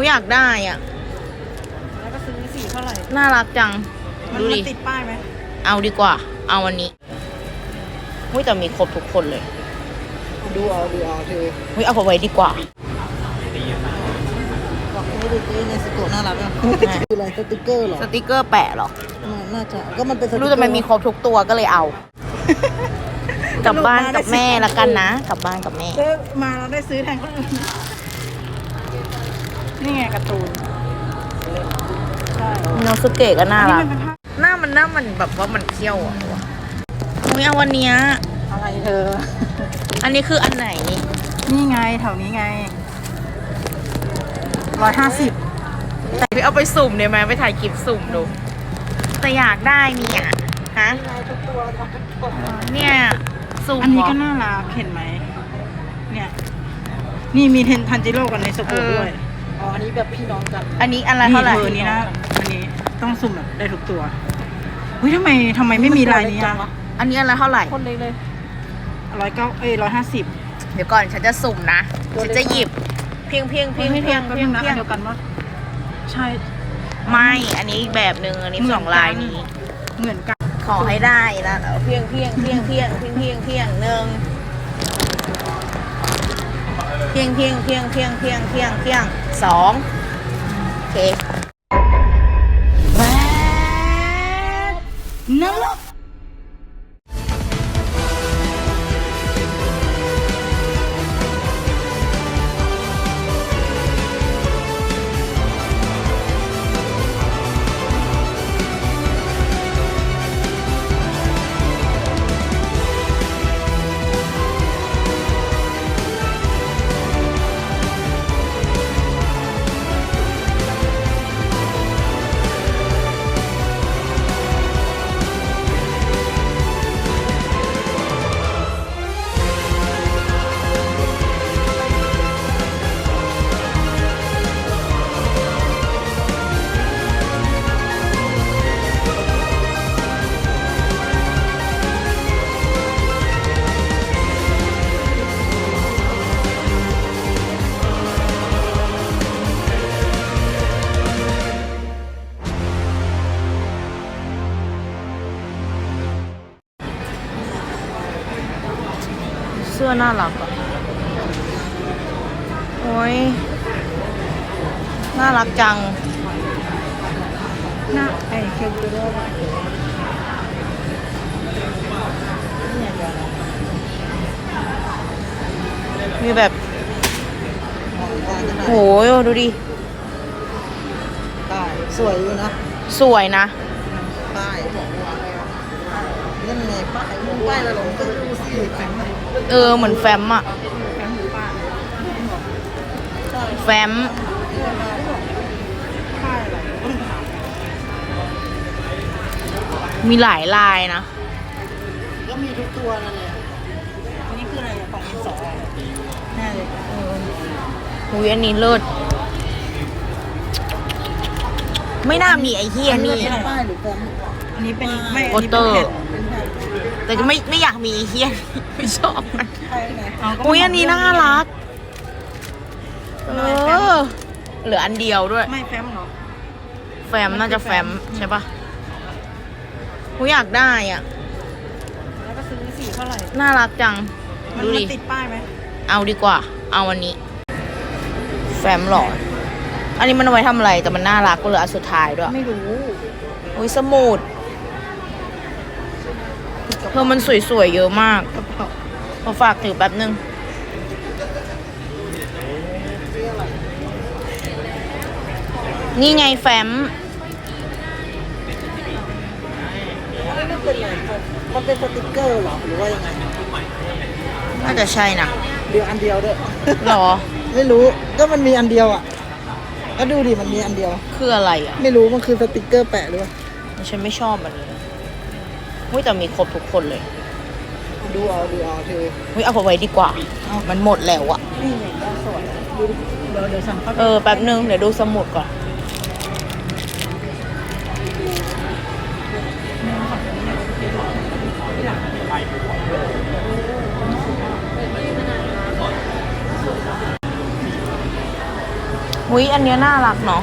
กูอยากได้อะ แล้วก็ซื้อสีเท่าไหร่ น่ารักจัง มันดูมันดิติดป้ายไหมเอาดีกว่า เอาวันนี้อุ้ยแต่มีครบทุกคนเลยดูเอาดูเอาเธออุ้ยเอาไปไว้ดีกว่า บอกให้ดูดิในสกุลน่ารักอะคืออะไรสติกเกอร์เหรอสติกเกอร์แปะเหรอน่าจะก็มันเป็นสติกเกอร์รู้แต่มันมีครบทุกตัวก็เลยเอา กลับบ้านกับแม่ละกันนะ กลับบ้านกับแม่ซื้อมาเราได้ซื้อแทนคนอื่น นี่ไงการ์ตูนใช่โนสุเกะก็น่าอันนี้รักมันเป็นภาพหน้ามันหน้ามันแบบว่ามันเขี้ยวอะอุ้ยเอาวันเนี้ยอะไรเธอ อันนี้คืออันไหนนี่นี่ไงแถวนี้ไงร้อยห้าสิบพี่เอาไปสุ่มได้ไหมไปถ่ายคลิปสุ่มดู แต่อยากได้เนี่ยฮะทุกตัวทุกตัวเนี่ยสุ่มอันนี้ก็เหรน่ารักเห็นไหมเนี่ย นี่มีเทนทันจิโร่กันในสกุลด้วยอ๋อ อันนี้แบบพี่น้องกัน อันนี้อันละเท่าไหร่เบอร์นี้นะ อันนี้ต้องสุ่มแบบได้ทุกตัวเฮ้ยทำไมทำไมไม่มีลายนี้อะอันนี้อันละเท่าไหร่ คนเล็กเลย ร้อยเก้าเอ้ยร้อยห้าสิบเดี๋ยวก่อนฉันจะสุ่มนะฉันจะหยิบ เพียงเพียงเพียงเพียงเพียงนะเพียงเดียวกันวะใช่ไม่ อันนี้อีกแบบหนึ่งอันนี้เหมือนสองลายกันนี้ เหมือนกันขอให้ได้นะเพียงเพียงเพียงเพียงเพียงเพียงเพียงหนึ่งเพียงเพียงเพียงเพียงเพียงเพียงเพียงสองโอเค สื้อน่ารักอะโอ้ยน่ารักจังหน้าไอ้เคบิโร่มีแบบโหยดูดิป้ายสวยอยู่นะ สวยนะ ป้าย นั่นไงป้ายป้ายละหลงก็ดูสิแข็งไหมเออเหมือนแฟมอะแข็งหรือป้ายแฟมป้ายอะไรต้องถามมีหลายลายนะ ก็มีทุกตัวนั่นแหละอันนี้คืออะไรอะของอินสองแน่เลยหุยอันนี้เลิศไม่น่ามีไอ้เฮียนี่เป็นป้ายหรือแฟมอันนี้เป็นไม่โปสเตอร์นนี้เป็น แผ่นแต่ก็ไม่ไม่อยากมีไอ้เฮียไม่ชอบมันใช่ไหมอุ้ยอันนี้น่ารักเออเหลืออันเดียวด้วย ไม่แฟมเหรอ แฟมน่าจะแฟมใช่ปะกูอยากได้อะ แล้วก็ซื้อสีเท่าไหร่ น่ารักจังมันดูมันดิติดป้ายไหม เอาดีกว่า เอาวันนี้ แฟมหลอดอันนี้มันเอาไว้ทำอะไร แต่มันน่ารักก็เหลืออันสุดท้ายด้วย ไม่รู้ อุ้ยสมุด เธอมันสวยๆเยอะมากขอฝากถือแป๊บนึง นี่ไงแฟมไม่เป็นไรมันเป็นสติกเกอร์เหรอ หรือว่ายังไง น่าจะใช่นะ เดียวอันเดียวด้วยหรอ ไม่รู้ ก็มันมีอันเดียวอะก็ดูดิ มันมีอันเดียว คืออะไรอะ ไม่รู้ มันคือสติกเกอร์แปะหรือเปล่า ฉันไม่ชอบมันนี้ อุ้ยแต่มีครบทุกคนเลยดูเอาดูเอาเธออุ้ยเอาไปไว้ดีกว่า มันหมดแล้วอะนี่ไงก็สวยดูดิเดี๋ยวเดี๋ยวสั่งเข้าไปเออแป๊บนึงเดี๋ยวดูสมุดก่อนหุยอันเนี้ยน่ารักเนาะ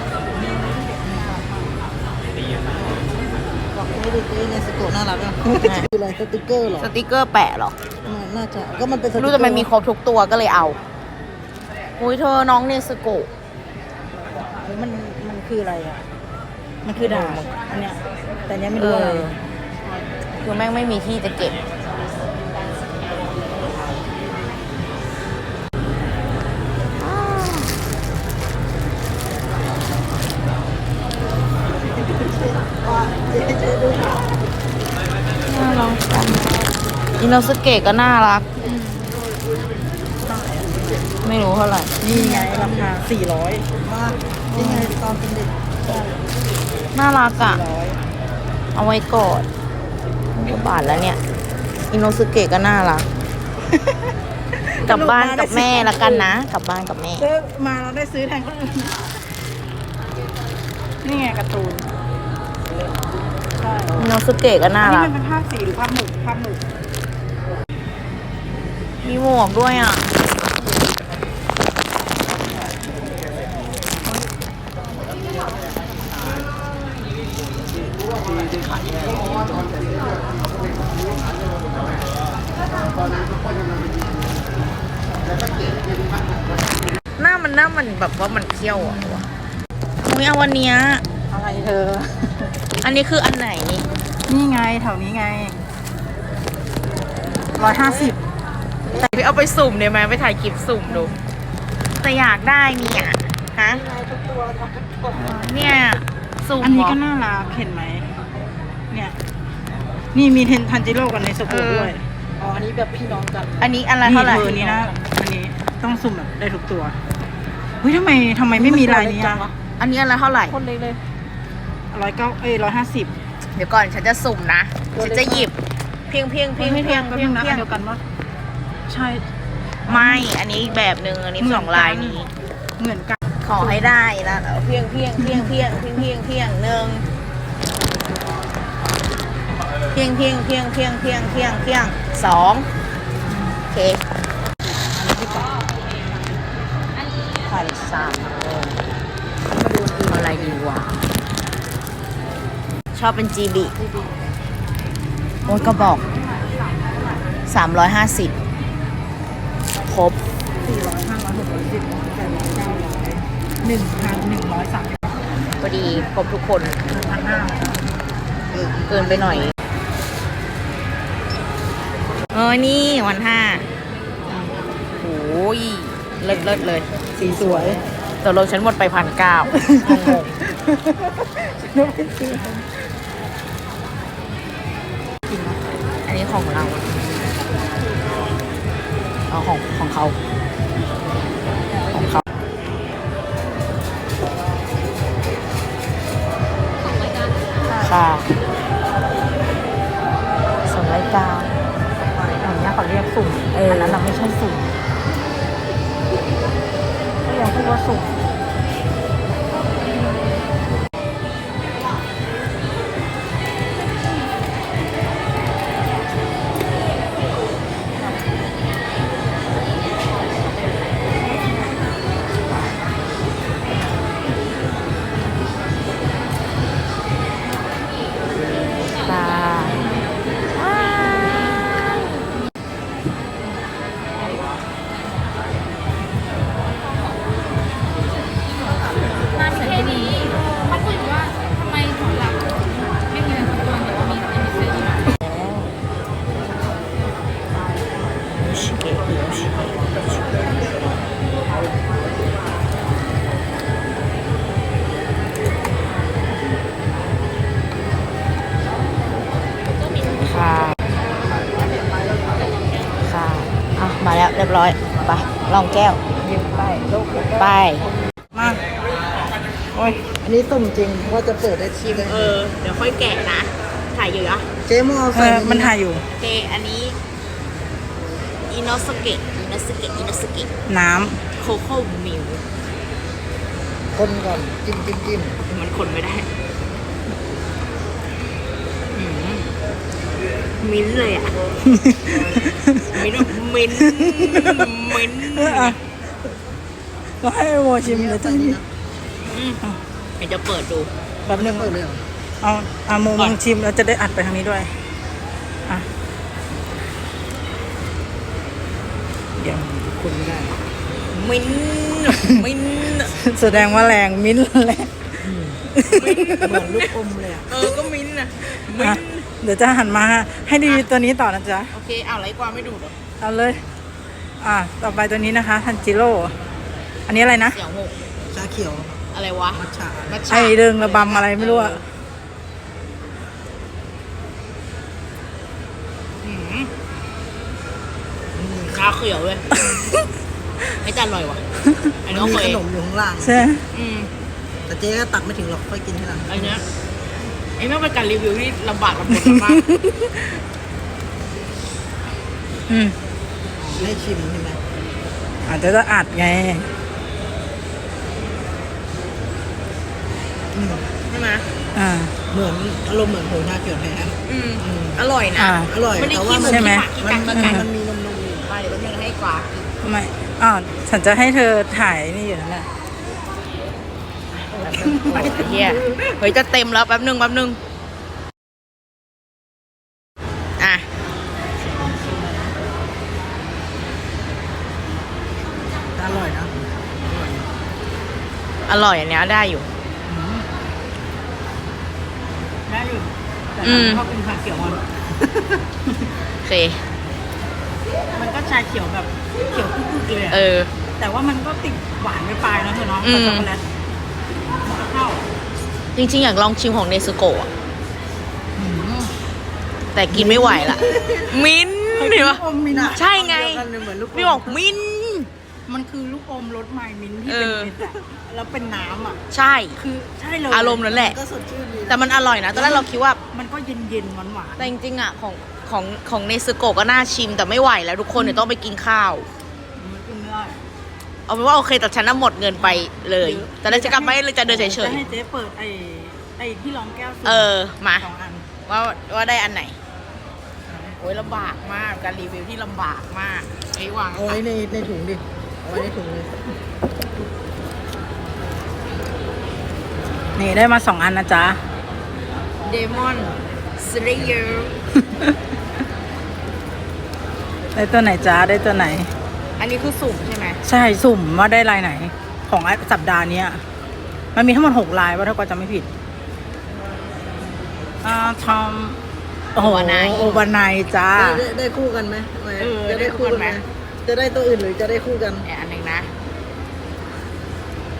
บอกไม่ได้ซื้อในสโกน่ารักอะคืออะไรสติกเกอร์เหรอสติกเกอร์แปะเหรอน่าจะก็มันเป็นสติกเกอรู้แต่มันมีครบทุกตัวก็เลยเอาหุยเธอน้องเนสโกะมันมันคืออะไรอะมันคือดาบอันเนี้ยแต่อันเนี้ยไม่เอรู้อะไรอคือแม่งไม่มีที่จะเก็บ นโนสเกะก็น่ารัก ไม่รู้เท่าไหร่ นี่ไงราคาสี่ร้อยมากนี่ไงตอนเป็นเด็กน่ารักอะ ร้อยเอาไว้กอดก็บาทแล้วเนี่ย อินโนสเกะก็น่ารัก กลับบ้านกับแม่ละกันนะ กลับบ้านกับแม่ซื้อมาเราได้ซื้อแทนคนอื่นนี่ไงการ์ตูนใช่อินโนสเกะก็น่าอันนี้รัมักนเป็นภาพสีหรือภาพหมึกภาพหมึก มีหมวกด้วยอะหน้ามันหน้ามันแบบว่ามันเขี้ยวอะวะอุ้ยเอาวันเนี้ยอะไรเธอ อันนี้คืออันไหน นี่นี่ไงแถวนี้ไงร้อยห้าสิบ ไปเอาไปสุ่มได้ไหมไปถ่ายคลิปสุ่มดู แต่อยากได้เนี่ยฮะทุกตัวทุกตัวเนี่ย สุ่มอันนี้ก็เหรน่ารักเห็นไหม เนี่ย นี่มีเทนทันจิโร่กันในสกูด้วย อ๋อ อันนี้แบบพี่น้องกัน อันนี้อันละเท่าไหร่เธอนี่นะ อันนี้ต้องสุ่มแบบได้ทุกตัว เฮ้ยทำไมทำไมไม่มีลายนี้อะอันนี้อันละเท่าไหร่คนเล็กเลยร้อยเก้าเอ้ยร้อยห้าสิบเดี๋ยวก่อนฉันจะสุ่มนะ ฉันจะหยิบเพียงเพียงเพียงเพียงก็เพียงนะเพียงเดียวกันวะ ใช่ ไม่ อันนี้อีกแบบหนึ่งอันนี้สองลายนี้ เหมือนกันขอให้ได้นะเพียงเพียงเพียงเพียงเพียงเพียงเพียงหนึ่งเพียงเพียงเพียงเพียงเพียงเพียงเพียงสองโอเคพันสามเอาอะไรดีวะชอบเป็นจีบีโอ้ยก็บอกสามร้อยห้าสิบ ครบ สี่ร้อยห้าร้อยหกร้อยสิบแปดร้อยเก้าร้อยหนึ่งพันหนึ่งร้อยสามสิบพอดีครบทุกคนพันห้าเกินไปหน่อยเออนี่วันห้าโอ้ยเลิศเลิศเลยสีสวยตกลงฉันหมดไปพันเก้างงอันนี้ของเราเอา ของของเขาของเขาค่ะสองรายการอย่างนี้ยเขาเรียกสุ่มเอออัอันนั้นเราไม่ใช่สุ่มก็ยังพูดว่าสุ่ม รียบร้อยไปลองแก้วไปลูกไปมาโอ้ยอันนี้สุ่มจริงว่าจะเปิดได้ชีเลยเออ เดี๋ยวค่อยแกะนะ ถ่ายอยู่เหรอเจ๊มอเอใส่อมันถ่ายอยู่โอเคอันนี้อินโนสเกะอินโนสเกะอินโนสเกะน้โคโค่มิลคนก่อนจิ้มจิ้มจิ้มมันคนไม่ได้อืม มิ้นท์เลยอะ มิ้นท์มิ้นท์มิ้นท์ำก็ให้โมชิมเลยจ้ะนี่นะอืมเดี๋ยวจะเปิดดูแบบหนึงเปิดเลยเหรอเอาเอามุมก่อนมึงชิมแล้วจะได้อัดไปทางนี้ด้วยอะเดี๋ยวคุณไม่ได้มินมินแสดงว่าแรงมิ้นท์แรง เหมือนลูกอมเลยอะ เออ ก็มินนะมิอะน เดี๋ยวจะหันมาให้ดีตัวนี้ต่อนะจ๊ะ โอเค เอาไรกว่าไม่ดูดหรอเอาเลย อะต่อไปตัวนี้นะคะทันจิโร่ อันนี้อะไรนะ เสียงหกชาเขียว อะไรวะ มัทฉะมัทฉะไอเริงระบำอะไรไม่รู้อะอืมชาเขียวเลยไอ้จานอร่อยว่ะอันนี้มันก็มีเคยขนมอยู่ข้างล่าง ใช่ไหมอืมแต่เจ๊ก็ตักไม่ถึงหรอกค่อยกินทีหลังอันเนี้ย ไอ้แม่งเป็นการรีวิวที่ลำบากลำบนมากอืมให้ชิมใช่ไหมอาจจะจะอัดไงอืมใช่ไหมอ่า เหมือนอารมณ์เหมือนผงชาเขียวแท้อืมอืมอร่อยนะ อ่า อร่อยไม่ได้แต่ขี้ว่าหมูมันใช่ไหม ขี้หมัมานกมันขี้กากขี้กากมันมีนมนมอยู่ไปเดี๋ยวแป๊บนึงให้กว่าไม่อ่าวฉันจะให้เธอถ่ายนี่อยู่นั่นแหละโอ้ย เฮียเฮ้ยจะเต็มแล้วแป๊บนึงแป๊บนึงอะอร่อยนะ อร่อยอันเนี้ยได้อยู่ ได้อยู่ แต่อืม ชอบกินชาเขียวอะโอเค มันก็ชาเขียวแบบเขียวกุ๊กๆเลยอะเออ แต่ว่ามันก็ติดหวานไปปลายๆนะเธอเนาะอืมกับช็อกโกแลตมันก็เข้า จริงๆ อยากลองชิมของเนสโกะอะแต่กินไม่ไหวละ มิ้นท์เห็นปะ อมมินท์อะใช่ไง เดียวกันเลยเหมือนลูกมพี่บอกมิ้นท์ มันคือลูกอมรสไมล์มิ้นท์ที่เอเป็นอเม็ดอะแล้วเป็นน้ำอะใช่ คือใช่เลยอารมณ์นั่นแหละก็สดชื่นดีนะแต่มันอร่อยนะ ตอนแรกเราคิดว่า มันก็เย็นเย็นหวานหวานๆแต่จริงๆอะของของของเนสโกะก็น่าชิมแต่ไม่ไหวแล้วทุกคนเดี๋ยวต้องไปกินข้าวมันกินไม่ได้ เอาเป็นว่าโอเคแต่ฉันน่ะหมดเงินไปเลย แต่แล้วจะกลับไม่เลยจะเดินเฉยจะให้เจ๊เปิดไอ้ไอ้ที่รองแก้วสุ่มๆเออมา สองอันว่าว่าได้อันไหน โอ้ยลำบากมากการรีวิวที่ลำบากมากไอ้ยวางเอาไว้ในในถุงดิเอาไว้ในถุงเลยนี่ได้มาสองอันนะจ๊ะ เดมอนสเลเยอร์ได้ตัวไหนจ๊ะได้ตัวไหน อันนี้คือสุ่มใช่ไหมใช่สุ่มว่าได้ลายไหน ของสัปดาห์เนี้ยมันมีทั้งหมดหกลายว่าถ้าก็จะไม่ผิดอ่าทอมโอ้โหโอบานายจ้าได้ได้ได้คู่กันไหมไหมจะได้คู่กันไหมจะได้ตัวอื่นหรือจะได้คู่กันเนี่ยอันหนึ่งนะ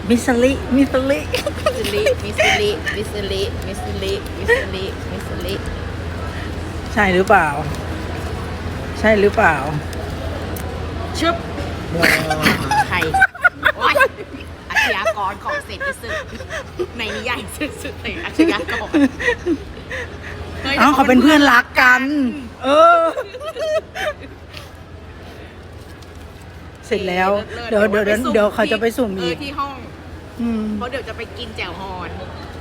มิสลิมิสลิมิสลิมิสลิมิสลิมิสลิมิสลิมิสลิใช่หรือเปล่า ใช่หรือเปล่าชึบ ใครโอ๊ยอาชญากรของเศรษฐกิจศึกในนิยายสุดๆเลยอาชญากรฮ้ยเอ้าเขาเป็นเพื่อนรักกัน เออ เสร็จแล้ว เดี๋ยวเดี๋ยวเดี๋ยวเดี๋ยวเขาจะไปสุ่มอีกเที่ห้องอืมเพราะเดี๋ยวจะไปกินแจ่วฮอน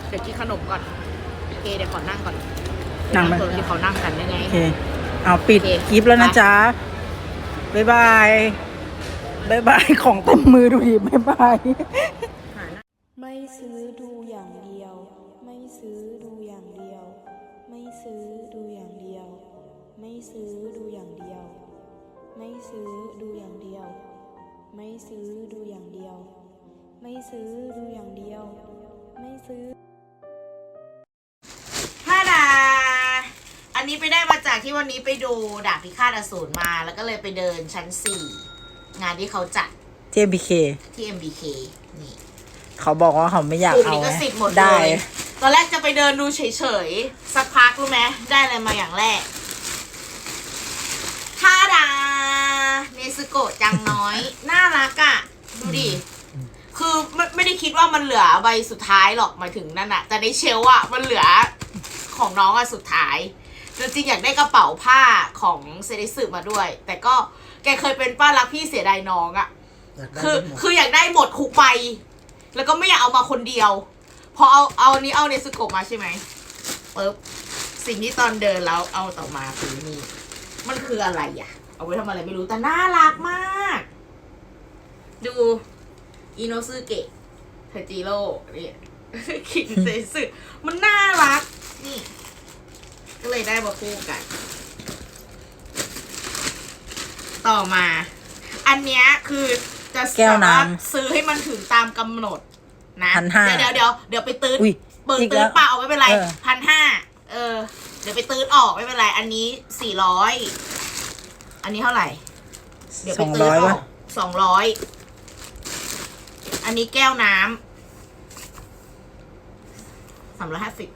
เดี๋ยวกินขนมก่อนโอเคเดี๋ยวขอนั่งก่อนนั่งไหมตัวที่เขานั่งกันยังไงโอเคเอาปิดโอเคคลิปแล้วนะจ๊ะ บ๊ายบาย บ๊ายบายของเต็มมือดูดิบ๊ายบาย ไม่ซื้อดูอย่างเดียว ไม่ซื้อดูอย่างเดียว ไม่ซื้อดูอย่างเดียว ไม่ซื้อดูอย่างเดียว ไม่ซื้อดูอย่างเดียว ไม่ซื้อดูอย่างเดียว ไม่ซื้อดูอย่างเดียว ไม่ซื้อฮาดาอันนี้ไปได้มาจากที่วันนี้ไปดูดาบพิฆาตอสูรมา แล้วก็เลยไปเดินชั้นสี่ งานที่เขาจัด JBK ที่ MBK นี่ เขาบอกว่าเขาไม่อยากกลุ่มเอานี้ก็ไงสิทธิ์หมดเลได้ยตอนแรกจะไปเดินดูเฉยๆ สักพักรู้ไหมได้อะไรมาอย่างแรกทาดา เนสโกะจังน้อย น่ารักอะ่ะ ดูดิ คือไม่ไม่ได้คิดว่ามันเหลือใบสุดท้ายหรอกหมายถึงนั่นอะแต่ในเชลฟ์อะมันเหลือของน้องอะสุดท้าย จริงๆอยากได้กระเป๋าผ้าของเซริสึมาด้วย แต่ก็ แกเคยเป็นป้ารักพี่เสียดายน้องอะอยากได้คือหมดคืออยากได้หมดคุกใบแล้วก็ไม่อยากเอามาคนเดียว พอเอาเอาอันนี้เอาเนสโกะมาใช่ไหมปึ๊บสิ่งที่ตอนเดินแล้วเอาต่อมาคือนี่มันคืออะไรอะเอาไว้ทำอะไรไม่รู้แต่น่ารักมาก ดูอิโนซึเกะททาจิโร่นี่ขินเซสึมันน่ารัก นี่ ก็เลยได้มาคู่กัน ต่อมา อันเนี้ยคือจะแก้วน้ำบบาซื้อให้มันถึงตามกำหนดนะพันห้าเดี๋ยวเดี๋ยวเดี๋ยวไปตื้นอุ้ยเปิดอีกตื้แล้นวเปล่าไม่เป็นไรเออ พันห้าเออ เดี๋ยวไปตื้นออกไม่เป็นไร อันนี้สี่ร้อยอันนี้เท่าไหร่ เดี๋ยวสไปองตื้ร้นอยอวะอกสองร้อย อันนี้แก้วน้ำสามร้อยห้าสิบ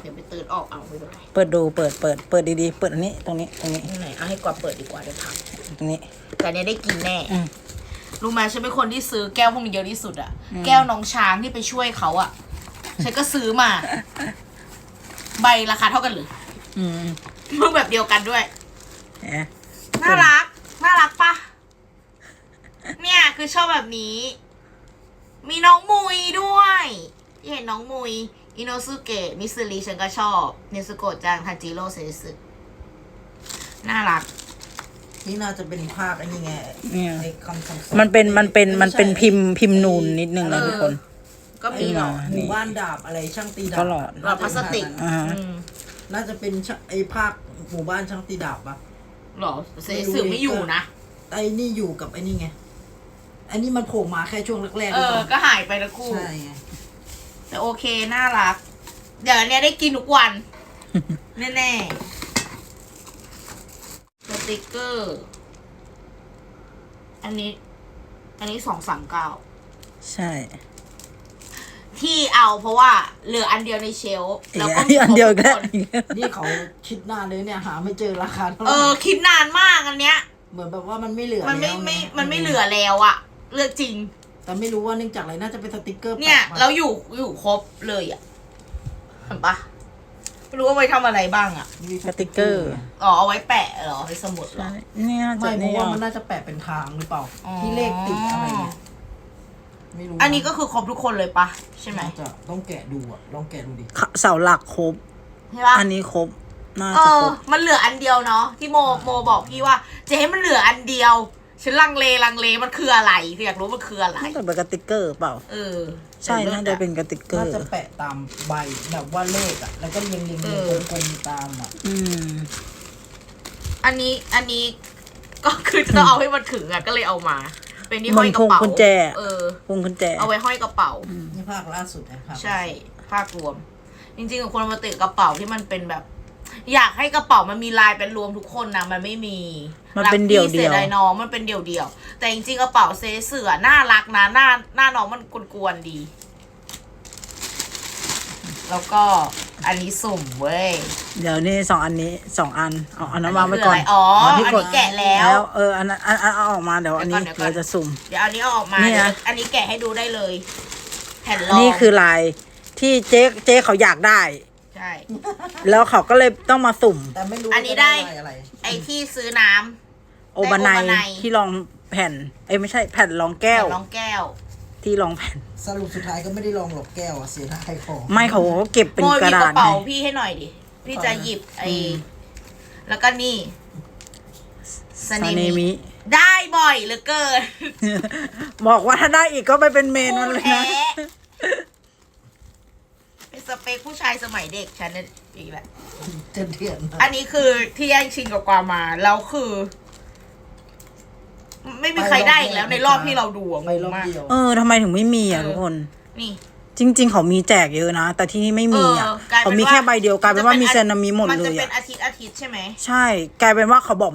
เดี๋ยวไปตื้นออกเอาไม่เป็นไรเปิดดูเปิดเปิดเปิดดีๆ เปิดอันนี้ตรงนี้ตรงนี้นี่ไหนเอาให้กว่าเปิดดีกว่าเดี๋ยวพังตรงนี้ แต่อันเนี้ยได้กินแน่อืม รู้ไหมฉันเป็นคนที่ซื้อแก้วพวกนี้เยอะที่สุดอะอืมแก้วน้องช้างที่ไปช่วยเขาอะฉันก็ซื้อมา ใบราคาเท่ากันเลยอืมมึงแบบเดียวกันด้วยเอ๊ะน่ารัก น่ารักปะเนี่ยคือชอบแบบนี้ มีน้องมุยด้วยที่เห็นน้องมุย อิโนสุเกะมิสริฉันก็ชอบเนสุโกะจังทันจิโร่เซซึน่ารัก นี่น่าจะเป็นภาคไอ้นี่ไงเนี่ย ไอ้คำสั่งสอมันเป็นมันเป็นไใช่มันเป็นพิมพ์พิมพ์นูนนิดนึงนะเออทุกคน ก็มีขึ้นหรมาอหมู่บ้านดาบอะไรช่างตีดาบก็หลอด หลอดพลาสติกอ่าฮะ อืมน่าจะเป็นช่างไอ้ภาคหมู่บ้านช่างตีดาบปะ หรอเซซึไม่อยู่นะ ไอ้นี่อยู่กับไอ้นี่ไงไอ้นี่มันโผล่มาแค่ช่วงแรกๆเอหรืออเปล่าก็หายไปนะคู่ใช่ไง แต่โอเค น่ารัก เดี๋ยวอันเนี้ยได้กินทุกวัน แน่ๆสติกเกอร์ อันนี้ อันนี้สองสามเก้าใช่ ที่เอาเพราะว่าเหลืออันเดียวในเชลฟ์อีกแล้วแล้วก็มีอันเดียวกันครบทุกคนนี่เขาคิดนานเลยเนี่ยหาไม่เจอราคาเท่าไหเอร่อคิดนานมากอันเนี้ย เหมือนแบบว่ามันไม่เหลือมันไม่แล้วไม่งมันไม่เหลือแล้วอะเลือกจริง แต่ไม่รู้ว่าเนื่องจากอะไรน่าจะเป็นสติกเกอร์เนี่ย แปะมาเราอยู่อยู่ครบเลยอะเห็นปะไม่รู้ว่าไว้ทำอะไรบ้างอะมีสติกเกอร์อ๋อเอาไว้แปะเหรอไว้สมุดเหรอใช่เนี่ยจะไม่เพเนี่ราะยว่ามันน่าจะแปะเป็นทางหรือเปล่า อ๋อ ที่เลขติดอะไรเนี่ยไม่รู้อันนี้ก็คือครบทุกคนเลยปะใช่ไหมน่าจะต้องแกะดูอะลองแกะดูดิเสาหลักครบ ใช่ปะ อันนี้ครบ น่าเอจะอครบ มันเหลืออันเดียวเนาะที่โมโมบอกพี่ว่า เจ๊มันเหลืออันเดียว ฉันลังเลลังเลมันคืออะไรคืออยากรู้มันคืออะไรน่าจะเป็นกระติกเกอร์เปล่า เออใช่น่าจะเป็นกระติกเกอน่าร์ จะแปะตามใบแบบว่าเลขอะแล้วก็เรียงเรียงเอเรียงอกลมๆตามอะอืม อันนี้อันนี้ก็คือจะต้องเอาให้มันถึงอะก็เลยเอามา เป็นที่ห้อยกระเป๋ามันพวงกุญแจ เออ พวงกุญแจ เอาไว้ห้อยกระเป๋า นี่ภาคล่าสุดนะครับ ใช่ภาพรวม จริงๆกับคนมาติดกระเป๋าที่มันเป็นแบบ อยากให้กระเป๋ามันมีลายเป็นรวมทุกคนนะมันไม่มีมันเป็นเดี่ยวๆรักพี่เสียดายน้องมันเป็นเดี่ยวเดียวๆแต่จริงๆกระเป๋าเซเสือน่ารักนะหน้าหน้าน้องมันกวนๆดี แล้วก็อันนี้สุ่มเว้ย เดี๋ยวนี่สองอันนี้สองอันเอาอันนั้นวางไว้ก่อนอันนี้คืออะไรอ๋ออันนี้ที่กดแกะแล้วเอออันนั้นอันอันเอาออกมาเดี๋ยวอันนี้เดี๋ยวก่อนเราจะสุ่มเดี๋ยวอันนี้เอาออกมานี่นะเดี๋ยวอันนี้แกะให้ดูได้เลย แผ่นรองนี่คือลายที่เจ๊เจ๊เขาอยากได้ ใช่ แล้วเขาก็เลยต้องมาสุ่ม แต่ไม่รู้อันนี้ว่าจะได้ลายอะไรไอ้ที่ซื้อน้ำ โอบานายโอบานายที่รองแผ่น เอ้ยไม่ใช่แผ่นรองแก้วแผ่นรองแก้ว ที่รองแผ่น สรุปสุดท้ายก็ไม่ได้ลองหลบแก้วอะเสียดายของ ไม่เขาเก็บเป็นโมกหระยิบดากษระเป๋าไงพี่ให้หน่อยดิ พี่กระจะเป๋านะหยิบไอ้อืมแล้วก็นี่สซาเนเนมิมิ ได้บ่อยเหลือเกิน บอกว่าถ้าได้อีกก็ไปเป็นเมนมันเลยนะคู่แท้เป็น สเปคผู้ชายสมัยเด็กฉันเนี่ยอีกแหละเถื่อนเถื่อนๆนะอันนี้คือที่แย่งชิงกับกวางมาแล้วคือ ไม่มีใครได้อีกแล้วในรอบที่เราดูอะไปงรงอบมากเดียว เออทำไมถึงไม่มีอะเออทุกคน นี่ จริง ๆ เขามีแจกเยอะนะ แต่ที่นี่ไม่มีอะ เออกลายเป็นเขามีแค่ใบเดียวกลายเป็นว่ามีเซนามิหมดมันเลจะยเป็นอะอาทิตย์อาทิตย์ใช่ไหม ใช่ กลายเป็นว่าเขาบอก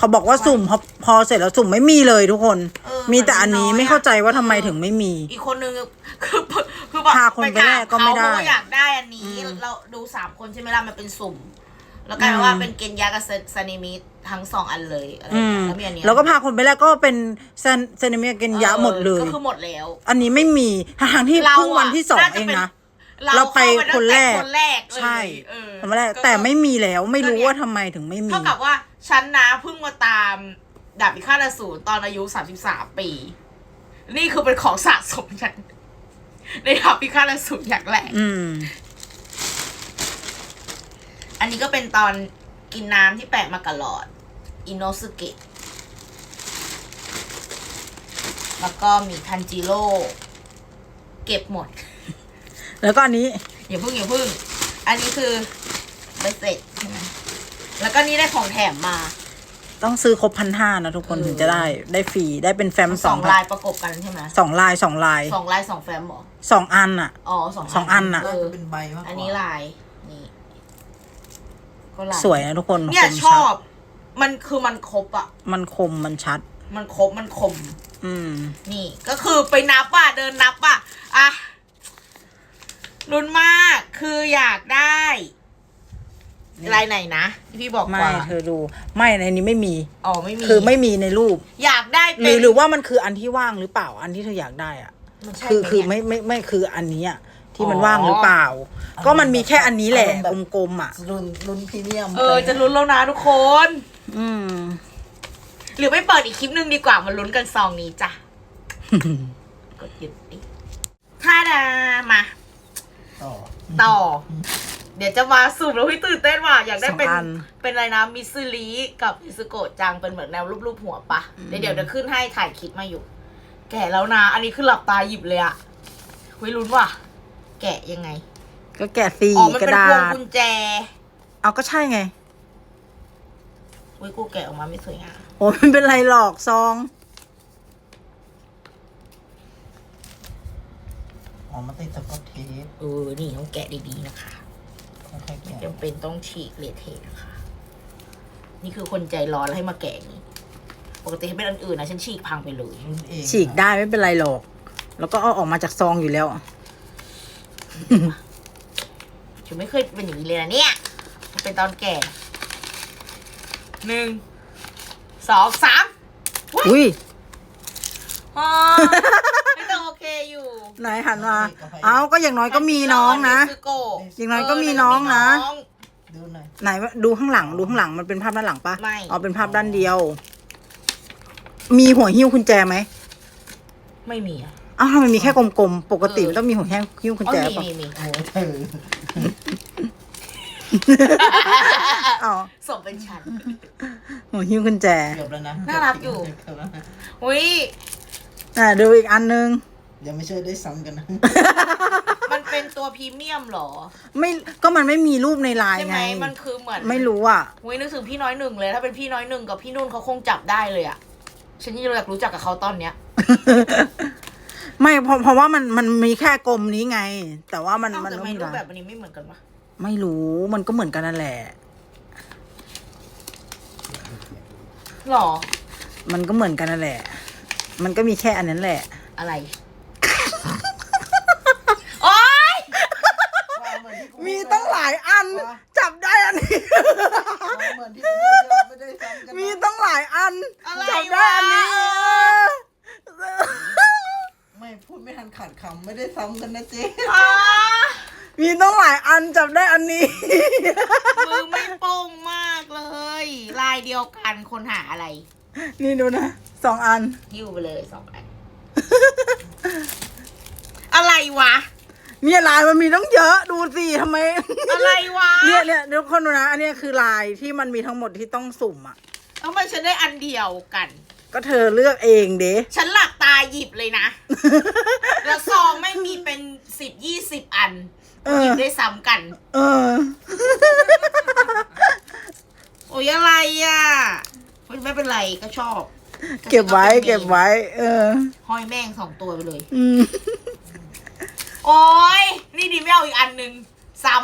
เขาบอกว่าสุ่มพอพอเสร็จแล้วสุ่มไม่มีเลยทุกคน เออมีแต่อันนี้มันน้อยอะไม่เข้าใจว่าทำไมถึงไม่มี อีกคนนึงคือคือแบบพาคนไปแลกก็ไม่ได้ถาเขาเพราะว่าอยากได้อันนี้อืมเราดูสามคนใช่ไหมล่ะมันเป็นสุ่ม แล้วกลายเป็นว่าอืมเป็นเกนยากับซานิมิทั้งสองอันเลยอะไรอืเงี้มยแล้วมีอันเนี้ยแล้วก็พาคนไปแรกก็เป็นเซนเซนามิเกนยะหมดเลย ก็คือหมดแล้ว อันนี้ไม่มีทางที่เราเพิ่งวันที่สองน่าจะเองเป็นนะ เราเราไปเข้าตั้งคนแรกต่คนแรกเลยใช่เออทำไม่ได้แต่ไม่มีแล้วไม่รู้ว่าทำไมถึงไม่มี เท่ากับว่า ฉันนะเพิ่งมาตามดาบพิฆาตอสูรตอนอายุสามสิบสามปี นี่คือเป็นของสะสมฉันในดาบพิฆาตอสูรอย่างแรกอืม อันนี้ก็เป็นตอนกินน้ำที่แปะมากับหลอด อินโนสุเกะแล้วก็มีทันจิโร่เก็บหมด แล้วก็อันนี้อย่าพึ่งอย่าพึ่ง อันนี้คือใบเสร็จใช่ไหม แล้วก็นี่ได้ของแถมมาต้องซื้อครบพันห้านะทุกคนเออถึงจะได้ได้ฟรีได้เป็นแฟ้มสสอองงลายประกบกันใช่ไหมสองลายสองลายสองลายสองแฟ้มเหรอสองอันอะ อ๋อสองสองอันน่ะ เอน่าอจะเป็นใบมากกว่าอันนี้ลายนี่ก็ลายสวยนะทุกคนเนี่ยคมชชัอดบมันคือมันครบอะ มันคมมันชัด มันครบมันคมอืม นี่ก็คือไปนับอะเดินนับอะ อะลุ้นมากคืออยากได้ ลายไหนนะที่พี่บอกไม่ว่าเธอดู ไม่ในนี้ไม่มี อ๋อไม่มีคือไม่มีในรูป อยากได้หเป็รืน อหรือว่ามันคืออันที่ว่างหรือเปล่าอันที่เธออยากได้อะมันใช่คือหคือเนี่ยไม่ไม่ไม่คืออันนี้อะที่มันอ๋อว่างหรือเปล่า ก็มันมีแค่อันนี้แหละกลมๆอะ รุ่นรุ่นพรีเมียมเออจะลุ้นแล้วนะทุกคน อืม หรือไม่เปิดอีกคลิปหนึ่งดีกว่ามาลุ้นกันซองนี้จ้ะ กดหยุดดิท่าดามา ต่อต่อ เดี๋ยวจะมาสุ่มแล้วพี่ตื่นเต้นว่ะอยากได้เป็นสองอันเป็นอะไรนะมิสซิลีกับอิสโกะจังเป็นเหมือนแนวรูปๆหัวปะเดี๋ยวเดี๋ยวจะขึ้นให้ถ่ายคลิปมาอยู่ แกะแล้วนะ อันนี้คือหลับตาหยิบเลยอะวิลุ้นว่ะ แกะยังไงก็แกะสีอ๋อมันกระเป็นดาพวงษกุญแจเอาก็ใช่ไง อุ้ยกูแกะออกมาไม่สวยงามโอ้ไม่เป็นไรหรอกซอง อ๋อมันติดสกอตเทปเออนี่ต้องแกะดีๆนะคะค่อยๆแกะ จำเป็นต้องฉีกเลเทนะคะ นี่คือคนใจร้อนแล้วให้มาแกะอย่างนี้ ปกติถ้าเป็นอันอื่นนะฉันฉีกพังไปเลย รุ่นเองฉีกได้ไม่เป็นไรหรอก แล้วก็เอาออกมาจากซองอยู่แล้ว ฉันไม่เคยเป็นอย่างนี้เลยนะเนี่ยมันเป็นตอนแก่ หนึ่ง สองสามอุ้ย อ๋อไม่ต้ องโอเคอยู่ไหนหันมา เอาก็อย่างน้อยก็มีน้องนะซึโกอย่างน้อยก็มีน้องนะน้องดูหน่อยไหนวะดูข้างหลังดูข้างหลังมันเป็นภาพด้านหลังปะไม่อ๋อเป็นภาพด้านเดียว มีหัวหิ้วกุญแจไหมไม่มีอะ อ้าวทำไมมีแค่กลมๆปกติเออ มันต้องมีหัวหิ้วหิ้วกุญอ๋อแจมีปะมีมีโอ้เธออ๋อสมเป็นฉัน หัวหิ้วกุญแจเกือบแล้วนะน่ารักอยู่ เกือบแล้วนะ อุ้ยอะดูอีกอันนึง ยังไม่ใช่ได้ซ้ำกันนะ มันเป็นตัวพรีเมียมเหรอ ไม่ก็มันไม่มีรูปในไลน์ใช่ไหไงมมันคือเหมือนไม่รู้อะ อุ้ยนึกถึงพี่น้อยหนึ่งเลย ถ้าเป็นพี่น้อยหนึ่งกับพี่นุ่นเขาคงจับได้เลยอะฉันยังอยากรู้จักกับเขาตอนเนี้ย ไม่เพราะเพราะว่ามันมันมีแค่กลมนี้ไง แต่ว่ามันเอ้ามันแต่ก็ไม่มีรูหปลายแบบอันนี้ไม่เหมือนกันวะไม่รู้มันก็เหมือนกันนั่นแหละ หรอ มันก็เหมือนกันนั่นแหละ มันก็มีแค่อันนั้นแหละ อะไร โอ๊ย เหมือนที่กู มีตั้ง หลายอัน จับได้อันนี้ เหมือนที่กูพูดใช่ปะไม่ได้ซ้ำกันนะมีตั้งหลายอัน อะไรจับได้อันนี้วะไม่พูดไม่ทันขาดคำไม่ได้ซ้ำกันนะเจ๊อ่ามีตั้งหลายอันจับได้อันนี้ มือไม่โป้งมากเลย ลายเดียวกันคนหาอะไร นี่ดูนะสองอัน ยิ้วไปเลยสองอัน อะไรวะ เนี่ยลายมันมีต้องเยอะดูสิทำไม อะไรวะเนี่ยเนี่ยทุกคนดูนะ อันเนี้ยคือลายที่มันมีทั้งหมดที่ต้องสุ่มอะ ทำไมฉันได้อันเดียวกัน ก็เธอเลือกเองเด้ฉันหลับตาหยิบเลยนะ แล้วซองไม่มีเป็นสิบยี่สิบอันเอหยิอบได้ซ้ำกัน เออ โอ้ยอะไรอะไม่ไม่เป็นไรก็ชอบเก็บไว้เก็บไว้ เออ ห้อยแม่งสองตัวไปเลย อืม โอ้ยนี่ดีไม่เอาอีกอันหนึ่งซ้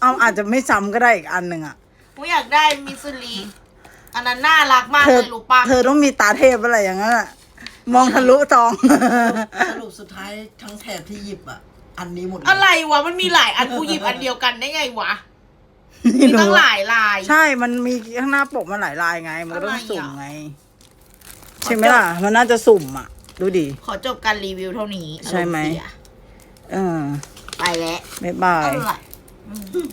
เอาอาจจะไม่ซ้ำก็ได้อีกอันหนึ่งอะำกูอยากได้มิสลีอันนั้นน่ารักมากเธอเลยรู้ปะเธอต้องมีตาเทพอะไรอย่างนั้นอะมองทะลุจอง สรุปสุดท้ายทั้งแถบที่หยิบอะ อันนี้หมดเลยอะไรวะมันมีหลายอันกูหยิบอันเดียวกันได้ไงวะมีนี่ดูตั้งหลายลาย ใช่ มันมีข้างหน้าปกมันหลายลายไง มันก็ต้องอะไรอะสุ่มไง ใช่ไหมล่ะ มันน่าจะสุ่มอะ ดูดิ ขอจบการรีวิวเท่านี้ใช่ไหม อารณ์เสียเออไปแล้วบ๊ายบายอะไรอืม